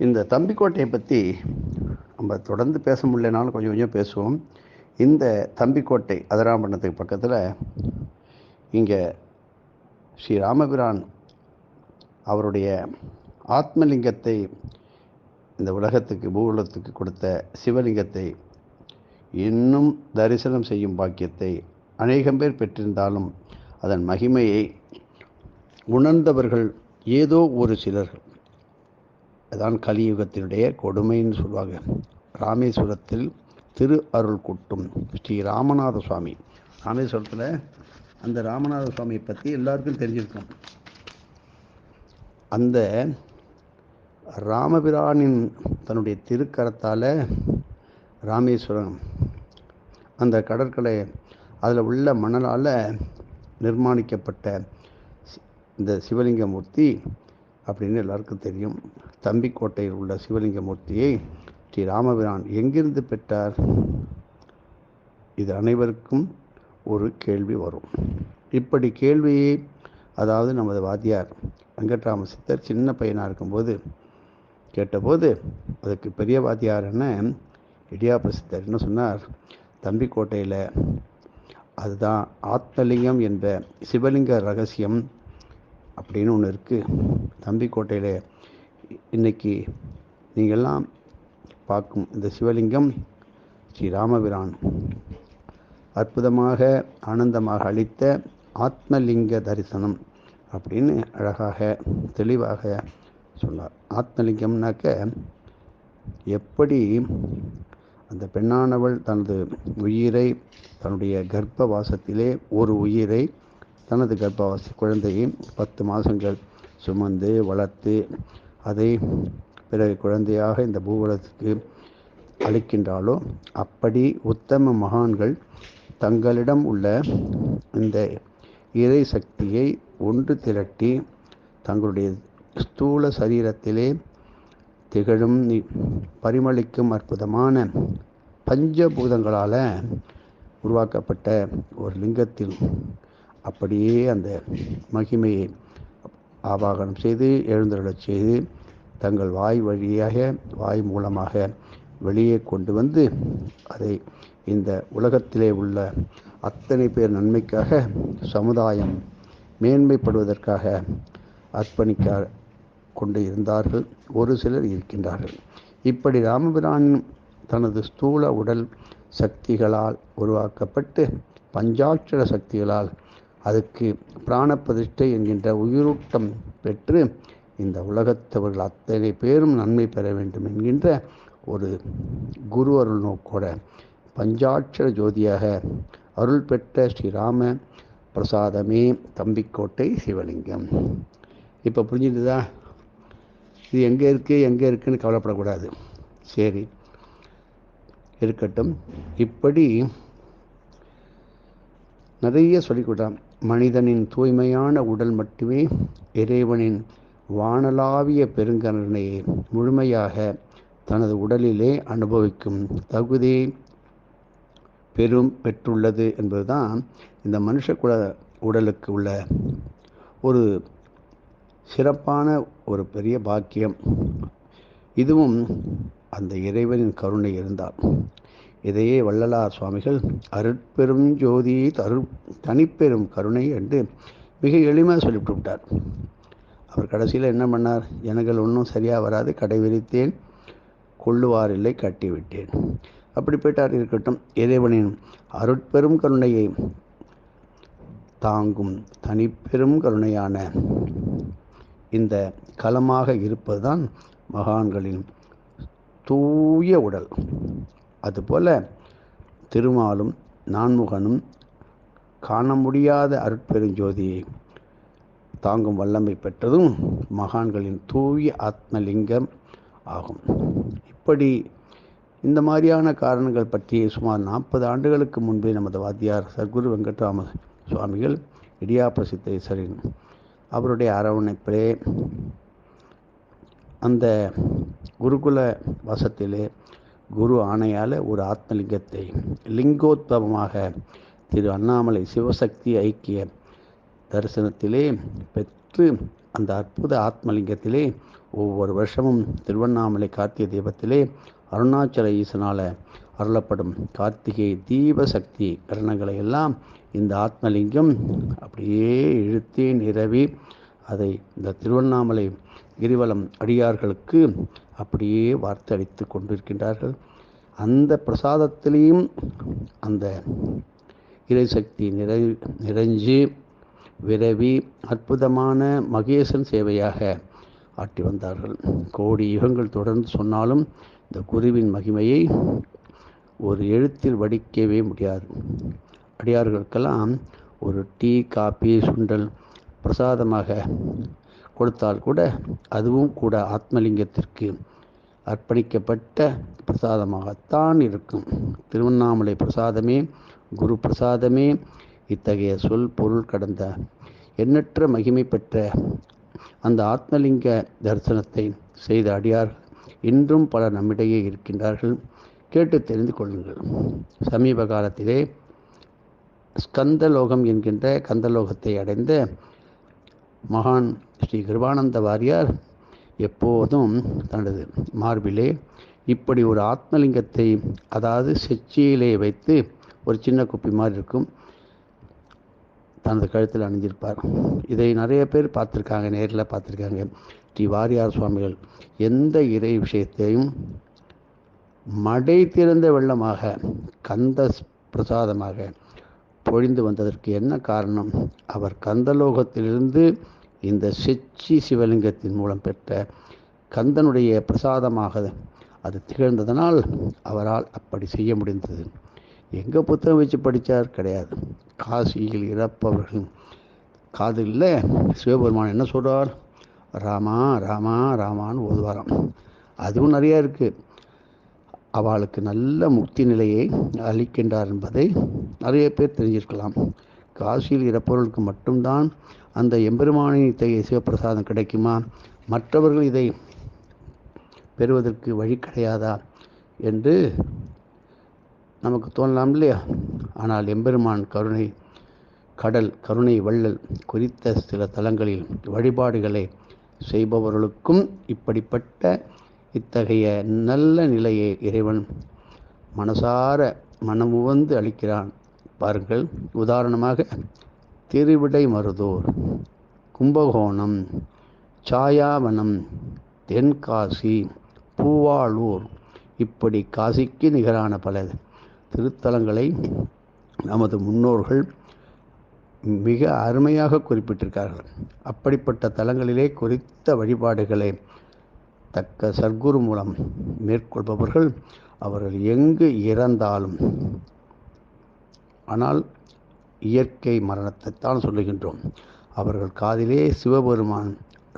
இந்த தம்பிக்கோட்டையை பற்றி நம்ம தொடர்ந்து பேச முடியலனாலும் கொஞ்சம் கொஞ்சம் பேசுவோம். இந்த தம்பிக்கோட்டை அதராம்பட்டினத்துக்கு பக்கத்தில் இங்கே ஸ்ரீ ராமபிரான் அவருடைய ஆத்மலிங்கத்தை இந்த உலகத்துக்கு பூவுலகத்துக்கு கொடுத்த சிவலிங்கத்தை இன்னும் தரிசனம் செய்யும் பாக்கியத்தை அநேகம் பேர் பெற்றிருந்தாலும் அதன் மகிமையை உணர்ந்தவர்கள் ஏதோ ஒரு சிலர்கள். அதான் கலியுகத்தினுடைய கொடுமைன்னு சொல்லுவாங்க. ராமேஸ்வரத்தில் திரு அருள் கூட்டும் ஸ்ரீ ராமநாத சுவாமி. ராமேஸ்வரத்தில் அந்த ராமநாத சுவாமியை பற்றி எல்லாருக்கும் தெரிஞ்சிருக்கும். அந்த ராமபிரானின் தன்னுடைய திருக்கரத்தால் ராமேஸ்வரம் அந்த கடற்கரை அதில் உள்ள மணலால் நிர்மாணிக்கப்பட்ட இந்த சிவலிங்க மூர்த்தி அப்படின்னு எல்லாருக்கும் தெரியும். தம்பிக்கோட்டையில் உள்ள சிவலிங்க மூர்த்தியை ஸ்ரீ ராமபிரான் எங்கிருந்து பெற்றார்? இது அனைவருக்கும் ஒரு கேள்வி வரும். இப்படி கேள்வியை அதாவது நமது வாத்தியார் வெங்கட்ராம சித்தர் சின்ன பையனாக இருக்கும்போது கேட்டபோது அதுக்கு பெரிய வாத்தியார் என்ன? இடியாப்ப சித்தர் என்ன சொன்னார். தம்பிக்கோட்டையில் அதுதான் ஆத்மலிங்கம் என்ற சிவலிங்க ரகசியம் அப்படின்னு ஒன்று இருக்குது தம்பிக்கோட்டையில் இன்னைக்கு நீங்கள்லாம் பார்க்கும் இந்த சிவலிங்கம் ஸ்ரீ ராமபிரான் அற்புதமாக ஆனந்தமாக அளித்த ஆத்மலிங்க தரிசனம் அப்படின்னு அழகாக தெளிவாக சொன்னார். ஆத்மலிங்கம்னாக்க எப்படி அந்த பெண்ணானவள் தனது உயிரை தன்னுடைய கர்ப்பவாசத்திலே ஒரு உயிரை தனது கர்ப்பவாசி குழந்தையை பத்து மாதங்கள் சுமந்து வளர்த்து அதை பிறகு குழந்தையாக இந்த பூவலத்துக்கு அளிக்கின்றாலோ அப்படி உத்தம மகான்கள் தங்களிடம் உள்ள இந்த இறை சக்தியை ஒன்று திரட்டி தங்களுடைய ஸ்தூல சரீரத்திலே திகழும் பரிமளிக்கும் அற்புதமான பஞ்சபூதங்களால் உருவாக்கப்பட்ட ஒரு லிங்கத்தில் அப்படியே அந்த மகிமையை ஆவாகனம் செய்து எழுந்தருளச் செய்து தங்கள் வாய் வழியாக வாய் மூலமாக வெளியே கொண்டு வந்து அதை இந்த உலகத்திலே உள்ள அத்தனை பேர் நன்மைக்காக சமுதாயம் மேன்மைப்படுவதற்காக அர்ப்பணிக்க கொண்டு இருந்தார்கள். ஒரு சிலர் இருக்கின்றார்கள். இப்படி ராமபிரான் தனது ஸ்தூல உடல் சக்திகளால் உருவாக்கப்பட்டு பஞ்சாட்சர சக்திகளால் அதுக்கு பிராணப்பிரதிஷ்டை என்கின்ற உயிரூட்டம் பெற்று இந்த உலகத்தவர்கள் அத்தனை பேரும் நன்மை பெற வேண்டும் என்கின்ற ஒரு குரு அருள் நோக்கோட பஞ்சாட்சர ஜோதியாக அருள் பெற்ற ஸ்ரீராம பிரசாதமே தம்பிக்கோட்டை சிவலிங்கம். இப்போ புரிஞ்சுட்டுதா இது எங்கே இருக்குது எங்கே இருக்குன்னு கவலைப்படக்கூடாது. சரி. இருக்கட்டும். இப்படி நிறைய சொல்லிக்கூட்டான் மனிதனின் தூய்மையான உடல் மட்டுமே இறைவனின் வானலாவிய பெருங்கருணையை முழுமையாக தனது உடலிலே அனுபவிக்கும் தகுதி பெரும் பெற்றுள்ளது என்பதுதான் இந்த மனுஷகுல உடலுக்கு உள்ள ஒரு சிறப்பான ஒரு பெரிய பாக்கியம். இதுவும் அந்த இறைவனின் கருணை இருந்தால். இதையே வள்ளலார் சுவாமிகள் அருட்பெரும் ஜோதி தரு தனிப்பெரும் கருணை என்று மிக எளிமையாக சொல்லிவிட்டு விட்டார். அவர் கடைசியில் என்ன பண்ணார்? எனங்கள் ஒன்றும் சரியாக வராது கடை விரித்தேன் கொள்ளுவாரில்லை கட்டிவிட்டேன். அப்படி போயிட்டார் இருக்கட்டும். இறைவனின் அருட்பெரும் கருணையை தாங்கும் தனிப்பெரும் கருணையான இந்த களமாக இருப்பதுதான் மகான்களின் தூய உடல். அதுபோல திருமாலும் நான்முகனும் காண முடியாத அருட்பெருஞ்சோதியை தாங்கும் வல்லமை பெற்றதும் மகான்களின் தூய ஆத்மலிங்கம் ஆகும். இப்படி இந்த மாதிரியான காரணங்கள் பற்றி சுமார் நாற்பது ஆண்டுகளுக்கு முன்பே நமது வாத்தியார் சர்க்குரு வெங்கட்ராம சுவாமிகள் இடியாப்ப சித்தேஸ்வரின் அவருடைய அரவணைப்பிலே அந்த குருகுல வசத்திலே குரு ஆணையால் ஒரு ஆத்மலிங்கத்தை லிங்கோத்பவமாக திரு அண்ணாமலை சிவசக்தி ஐக்கிய தரிசனத்திலே பெற்று அந்த அற்புத ஆத்மலிங்கத்திலே ஒவ்வொரு வருஷமும் திருவண்ணாமலை கார்த்திகை தீபத்திலே அருணாச்சல ஈசனால அருளப்படும் கார்த்திகை தீப சக்தி கரணங்களை எல்லாம் இந்த ஆத்மலிங்கம் அப்படியே இழுத்தே நிரவி அதை இந்த திருவண்ணாமலை கிரிவலம் அடியார்களுக்கு அப்படியே வார்த்தளித்து கொண்டிருக்கின்றார்கள். அந்த பிரசாதத்திலையும் அந்த இறைசக்தி நிறை நிறைஞ்சு விரவி அற்புதமான மகேசன் சேவையாக ஆட்டி வந்தார்கள். கோடி யுகங்கள் தொடர்ந்து சொன்னாலும் இந்த குருவின் மகிமையை ஒரு எழுத்தில் வடிக்கவே முடியாது. அடியார்களுக்கெல்லாம் ஒரு டீ காபி சுண்டல் பிரசாதமாக கொடுத்தால் கூட அதுவும் கூட ஆத்மலிங்கத்திற்கு அர்ப்பணிக்கப்பட்ட பிரசாதமாகத்தான் இருக்கும். திருவண்ணாமலை பிரசாதமே குரு பிரசாதமே இத்தகைய சொல் பொருள் கடந்த எண்ணற்ற மகிமை பெற்ற அந்த ஆத்மலிங்க தரிசனத்தை செய்த அடியார் இன்றும் பல நம்மிடையே இருக்கின்றார்கள். கேட்டு தெரிந்து கொள்ளுங்கள். சமீப காலத்திலே ஸ்கந்தலோகம் என்கின்ற கந்தலோகத்தை அடைந்த மகான் ஸ்ரீ கிருபானந்த வாரியார் எப்போதும் தனது மார்பிலே இப்படி ஒரு ஆத்மலிங்கத்தை அதாவது செச்சியிலே வைத்து ஒரு சின்ன குப்பி மாதிரி இருக்கும் தனது கழுத்தில் அணிஞ்சிருப்பார் இதை நிறைய பேர் பார்த்துருக்காங்க நேரில் பார்த்துருக்காங்க. ஸ்ரீ வாரியார் சுவாமிகள் எந்த இறை விஷயத்தையும் மடை திறந்த வெள்ளமாக கந்த பிரசாதமாக பொழிந்து வந்ததற்கு என்ன காரணம்? அவர் கந்தலோகத்திலிருந்து இந்த செச்சி சிவலிங்கத்தின் மூலம் பெற்ற கந்தனுடைய பிரசாதமாக அது திகழ்ந்ததனால் அவரால் அப்படி செய்ய முடிந்தது. எங்கே புத்தகம் வச்சு படித்தார் கிடையாது. காசியில் இறப்பவர்கள். காதில் சிவபெருமான் என்ன சொல்கிறார் ராமா ராமா ராமான்னு ஓதுவாராம். அதுவும் நிறையா இருக்குது அவளுக்கு நல்ல முக்தி நிலையை அளிக்கின்றார் என்பதை நிறைய பேர் தெரிஞ்சிருக்கலாம். காசியில் இறப்பவர்களுக்கு மட்டும்தான் அந்த எம்பெருமானின் இத்தகைய சிவப்பிரசாதம் கிடைக்குமா? மற்றவர்கள் இதை பெறுவதற்கு வழி கிடையாதா என்று நமக்கு தோணலாம் இல்லையா? ஆனால் எம்பெருமான் கருணை கடல் கருணை வள்ளல் குறித்த சில தலங்களில் வழிபாடுகளை செய்பவர்களுக்கும் இப்படிப்பட்ட இத்தகைய நல்ல நிலையை இறைவன் மனசார மனமுவந்து அளிக்கிறான். பாருங்கள் உதாரணமாக திருவிடை மருதூர் கும்பகோணம் சாயாவனம் தென்காசி பூவாளூர் இப்படி காசிக்கு நிகரான பல திருத்தலங்களை நமது முன்னோர்கள் மிக அருமையாக குறிப்பிட்டிருக்கார்கள். அப்படிப்பட்ட தலங்களிலே குறித்த வழிபாடுகளை தக்க சர்க்குரு மூலம் மேற்கொள்பவர்கள் அவர்கள் எங்கு இறந்தாலும். ஆனால் இயற்கை மரணத்தைத்தான் சொல்லுகின்றோம். அவர்கள் காதிலே சிவபெருமான்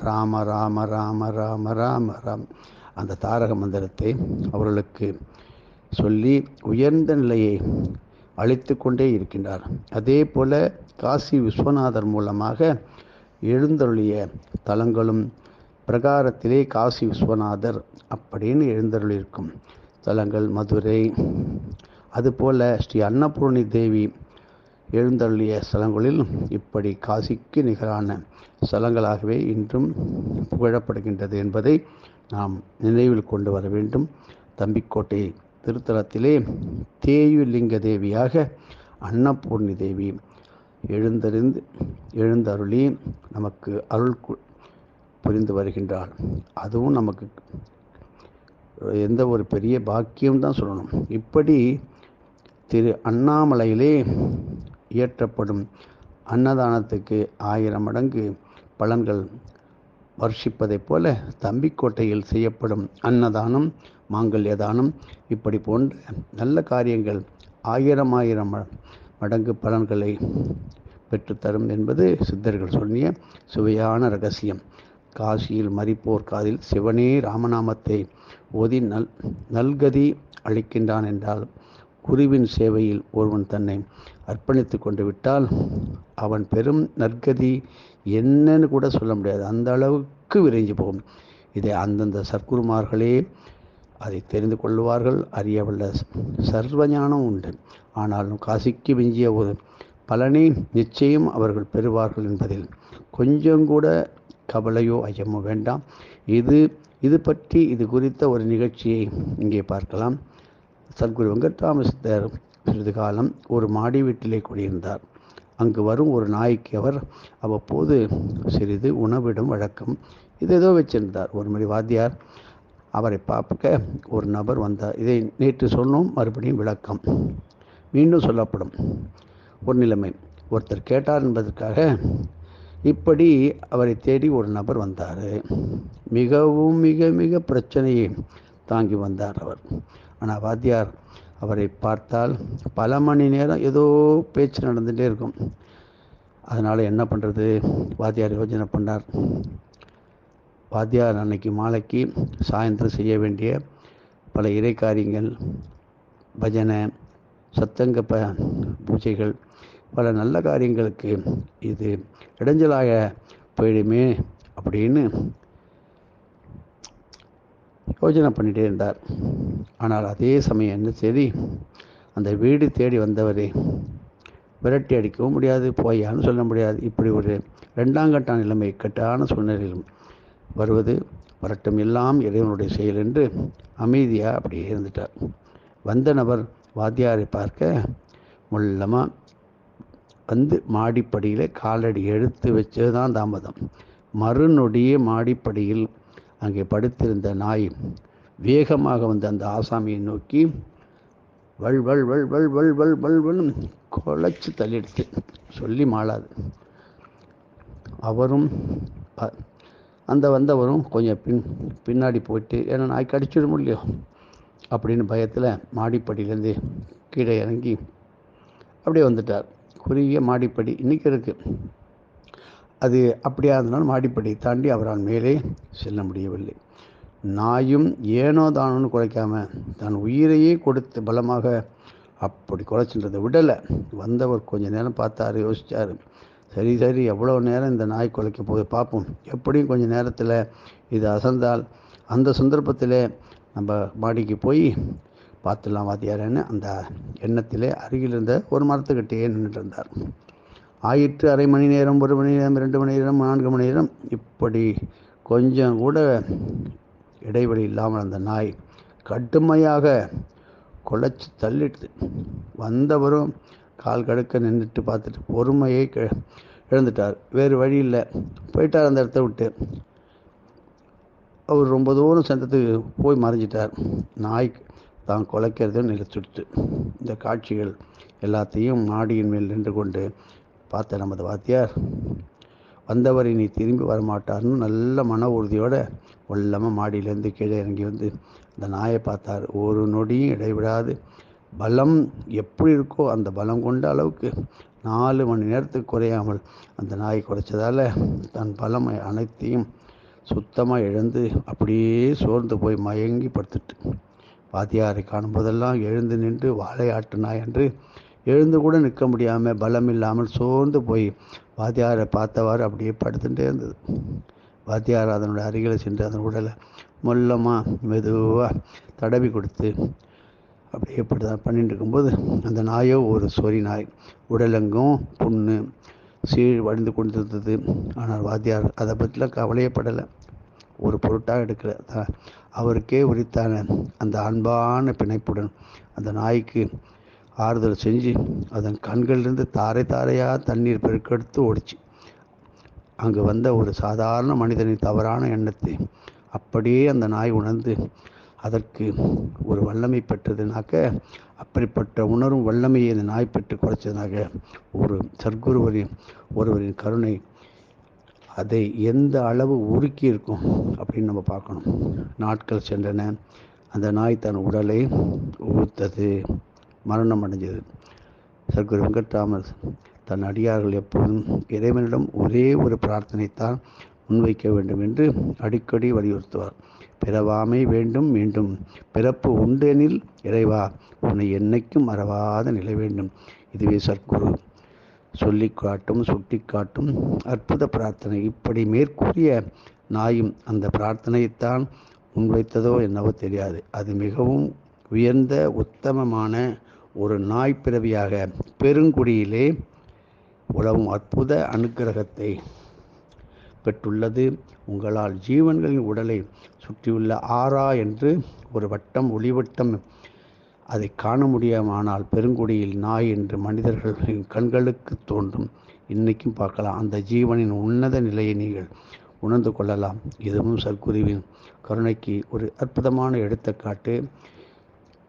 ராம ராம ராம ராம ராம ராம் அந்த தாரக மந்திரத்தை அவர்களுக்கு சொல்லி உயர்ந்த நிலையை அழித்து கொண்டே இருக்கின்றார். அதே போல காசி விஸ்வநாதர் மூலமாக எழுந்தருளிய தலங்களும் பிரகாரத்திலே காசி விஸ்வநாதர் அப்படின்னு எழுந்தருளிருக்கும். தலங்கள் மதுரை. அதுபோல் ஸ்ரீ அன்னபூர்ணி தேவி எழுந்தருளிய ஸ்தலங்களில் இப்படி காசிக்கு நிகரான ஸ்தலங்களாகவே இன்றும் புகழப்படுகின்றது என்பதை நாம் நினைவில் கொண்டு வர வேண்டும். தம்பிக்கோட்டை திருத்தலத்திலே தேயுலிங்க தேவியாக அன்னபூர்ணி தேவி எழுந்தறிந்து எழுந்தருளி நமக்கு அருள் புரிந்து வருகின்றாள் அதுவும் நமக்கு எந்த ஒரு பெரிய பாக்கியம் தான் சொல்லணும். இப்படி திரு அண்ணாமலையிலே இயற்றப்படும் அன்னதானத்துக்கு ஆயிரம் மடங்கு பலன்கள் வர்ஷிப்பதைப் போல தம்பிக்கோட்டையில் செய்யப்படும் அன்னதானம் மாங்கல்ய தானம் இப்படி போன்ற நல்ல காரியங்கள் ஆயிரம் ஆயிரம் மடங்கு பலன்களை பெற்றுத்தரும் என்பது சித்தர்கள் சொல்லிய சுவையான ரகசியம். காசியில் மறிப்போர் காதில் சிவனே ராமநாமத்தை ஓதி நல் நல்கதி அளிக்கின்றான் என்றால் குருவின் சேவையில் ஒருவன் தன்னை அர்ப்பணித்து கொண்டு விட்டால் அவன் பெரும் நற்கதி என்னன்னு கூட சொல்ல முடியாது. அந்த அளவுக்கு விரைஞ்சு போகும். இதை அந்தந்த சர்க்குருமார்களே அதை தெரிந்து கொள்வார்கள். அறியவல்ல சர்வஞானம் உண்டு. ஆனாலும் காசிக்கு விஞ்சிய ஒரு பலனை நிச்சயம் அவர்கள் பெறுவார்கள் என்பதில் கொஞ்சம் கூட கவலையோ ஐயமோ வேண்டாம். இது இது பற்றி இது குறித்த ஒரு நிகழ்ச்சியை இங்கே பார்க்கலாம். சத்குரு வெங்கட்ராமசித்தர் சிறிது காலம் ஒரு மாடி வீட்டிலே குடியிருந்தார். அங்கு வரும் ஒரு நாய்க்கு அவர் அவ்வப்போது சிறிது உணவிடும் வழக்கம். இது ஏதோ வச்சிருந்தார். ஒரு முறை வாத்தியார் அவரை பார்க்க ஒரு நபர் வந்தார். இதை நேற்று சொன்னோம் மறுபடியும் விளக்கம். மீண்டும் சொல்லப்படும். ஒரு நிலைமை. ஒருத்தர் கேட்டார் என்பதற்காக இப்படி அவரை தேடி ஒரு நபர் வந்தார். மிகவும் மிக மிக பிரச்சனையை தாங்கி வந்தார் அவர். ஆனால் வாத்தியார் அவரை பார்த்தால் பல மணி நேரம் ஏதோ பேச்சு நடந்துகிட்டே இருக்கும். அதனால் என்ன பண்ணுறது வாத்தியார் யோஜனை பண்ணார். வாத்தியார் அன்னைக்கு மாலைக்கு சாயந்தரம் செய்ய வேண்டிய பல இறை காரியங்கள் பஜனை சத்தங்க ப பூஜைகள் பல நல்ல காரியங்களுக்கு இது இடைஞ்சலாக போயிடுமே அப்படின்னு யோஜனை பண்ணிகிட்டே இருந்தார். ஆனால் அதே சமயம் என்ன சரி அந்த வீடு தேடி வந்தவரை விரட்டி அடிக்கவும் முடியாது போயான்னு சொல்ல முடியாது. இப்படி ஒரு ரெண்டாங்கட்ட நிலைமை கட்டான சூழ்நிலையிலும் வருவது வரட்டும் எல்லாம் இறைவனுடைய செயல் என்று அமைதியாக அப்படியே இருந்துட்டார். வந்த நபர் வாத்தியாரை பார்க்க முள்ளமாக வந்து மாடிப்படியில் காலடி எடுத்து வச்சது தான் தாமதம். மறுநொடியே மாடிப்படியில் அங்கே படுத்திருந்த நாய் வேகமாக வந்து அந்த ஆசாமியை நோக்கி வள் வள் வள் வள் வள் வள் வள் வள் குலைச்சு தள்ளிடுச்சு. சொல்லி மாளாது. அவரும் அந்த வந்தவரும் கொஞ்சம் பின் பின்னாடி போயிட்டு ஏன்னா நாய் கடிச்சிட முடியும் அப்படின்னு பயத்தில் மாடிப்படியிலேருந்து கீழே இறங்கி அப்படியே வந்துட்டார். குறுகிய மாடிப்படி இன்றைக்கி இருக்குது அது அப்படியா இருந்தாலும் மாடிப்படி தாண்டி அவரால் மேலே செல்ல முடியவில்லை. நாயும் ஏனோ தானோன்னு குறைக்காம தன் உயிரையே கொடுத்து பலமாக அப்படி குறைச்சின்றதை விடலை. வந்தவர் கொஞ்ச நேரம் பார்த்தாரு யோசித்தார் சரி சரி எவ்வளோ நேரம் இந்த நாய் குலைக்க போய் பார்ப்போம் எப்படியும் கொஞ்சம் நேரத்தில் இது அசந்தால் அந்த சந்தர்ப்பத்தில் நம்ம மாடிக்கு போய் பார்த்துடலாம் வாத்தியாரன்னு அந்த எண்ணத்திலே அருகில் இருந்த ஒரு மரத்துக்கிட்டேயே நின்றுட்டு இருந்தார் ஆயிற்று அரை மணி நேரம் ஒரு மணி நேரம் ரெண்டு மணி நேரம் நான்கு மணி நேரம் இப்படி கொஞ்சம் கூட இடைவெளி இல்லாமல் அந்த நாய் கடுமையாக குலைச்சி தள்ளிடுது. வந்தவரும் கால் கடுக்க நின்றுட்டு பார்த்துட்டு பொறுமையை இழந்துட்டார் வேறு வழி இல்லை. போயிட்டார் அந்த இடத்த விட்டு. அவர் ரொம்ப தூரம் சென்றதுக்கு போய் மறைஞ்சிட்டார். நாய் தான் குலைக்கிறது நிறுத்திடுத்து இந்த காட்சிகள் எல்லாத்தையும் மாடியின் மேல் நின்று கொண்டு பார்த்த நமது வாத்தியார் வந்தவர் இனி திரும்பி வரமாட்டார்னு நல்ல மன உறுதியோடு உள்ளமாக மாடியிலேருந்து கீழே இறங்கி வந்து அந்த நாயை பார்த்தார். ஒரு நொடியும் இடைவிடாது. பலம் எப்படி இருக்கோ அந்த பலம் கொண்ட அளவுக்கு நாலு மணி நேரத்துக்கு குறையாமல் அந்த நாய் குறைச்சதால் தன் பலம் அனைத்தையும் சுத்தமாக இழந்து அப்படியே சோர்ந்து போய் மயங்கி படுத்துட்டு வாத்தியாரை காணும்போதெல்லாம் எழுந்து நின்று வாழையாட்டு நாய் என்று எழுந்து கூட நிற்க முடியாமல் பலம் இல்லாமல் சோர்ந்து போய் வாத்தியாரை பார்த்தவாறு அப்படியே படுத்துட்டே இருந்தது. வாத்தியார் அதனுடைய அருகில் சென்று அதன் உடலை மொல்லமாக மெதுவாக தடவி கொடுத்து அப்படியே இப்படி தான் பண்ணிட்டு இருக்கும்போது அந்த நாயோ ஒரு சொறி நாய். உடலெங்கும் புண்ணு சீழ் வடிந்து கொண்டிருந்தது. ஆனால் வாத்தியார் அதை பற்றிலாம் கவலையப்படலை ஒரு பொருட்டாக எடுக்கல. அவருக்கே உரித்தான அந்த அன்பான பிணைப்புடன் அந்த நாய்க்கு ஆறுதல் செஞ்சு அதன் கண்களிலிருந்து தாரை தாரையாக தண்ணீர் பெருக்கெடுத்து ஓடிச்சு. அங்கு வந்த ஒரு சாதாரண மனிதனின் தவறான எண்ணத்தை அப்படியே அந்த நாய் உணர்ந்து அதற்கு ஒரு வல்லமை பெற்றதுனாக்க அப்படிப்பட்ட உணரும் வல்லமையை அந்த நாய் பெற்று குறைச்சதுனாக்க ஒரு சர்க்குருவரின் ஒருவரின் கருணை அதை எந்த அளவு உருக்கி இருக்கும் அப்படின்னு நம்ம பார்க்கணும். நாட்கள் சென்றன. அந்த நாய் தன் உடலை ஊத்தது மரணம் அடைஞ்சது சர்க்குரு வெங்கட்ராமர் தன் அடியார்கள் எப்போதும் இறைவனிடம் ஒரே ஒரு பிரார்த்தனைத்தான் முன்வைக்க வேண்டும் என்று அடிக்கடி வலியுறுத்துவார். பிறவாமை வேண்டும் மீண்டும் பிறப்பு உண்டெனில் இறைவா உன்னை என்னைக்கும் மறவாத நிலை வேண்டும். இதுவே சர்க்குரு. சொல்லி காட்டும் சுட்டி காட்டும் அற்புத பிரார்த்தனை. இப்படி மேற்கூறிய நாயும் அந்த பிரார்த்தனையைத்தான் முன்வைத்ததோ என்னவோ தெரியாது. அது மிகவும் உயர்ந்த உத்தமமான ஒரு நாய் பிறவியாக பெருங்குடியிலே உலவும் அற்புத அனுக்கிரகத்தை பெற்றுள்ளது. உங்களால் ஜீவன்களின் உடலை சுற்றியுள்ள ஆறா என்று ஒரு வட்டம் ஒளிவட்டம் அதை காண முடியாமானால் பெருங்குடியில் நாய் என்று மனிதர்களின் கண்களுக்கு தோன்றும். இன்னைக்கும் பார்க்கலாம். அந்த ஜீவனின் உன்னத நிலையை நீங்கள் உணர்ந்து கொள்ளலாம். இதுவும் சர்க்குருவின் கருணைக்கு ஒரு அற்புதமான எடுத்துக்காட்டு.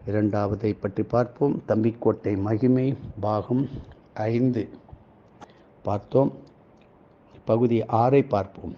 இரண்டாவதை பற்றி பார்ப்போம். தம்பிக்கோட்டை மகிமை பாகம் ஐந்து. பார்த்தோம். பகுதி ஆறை பார்ப்போம்.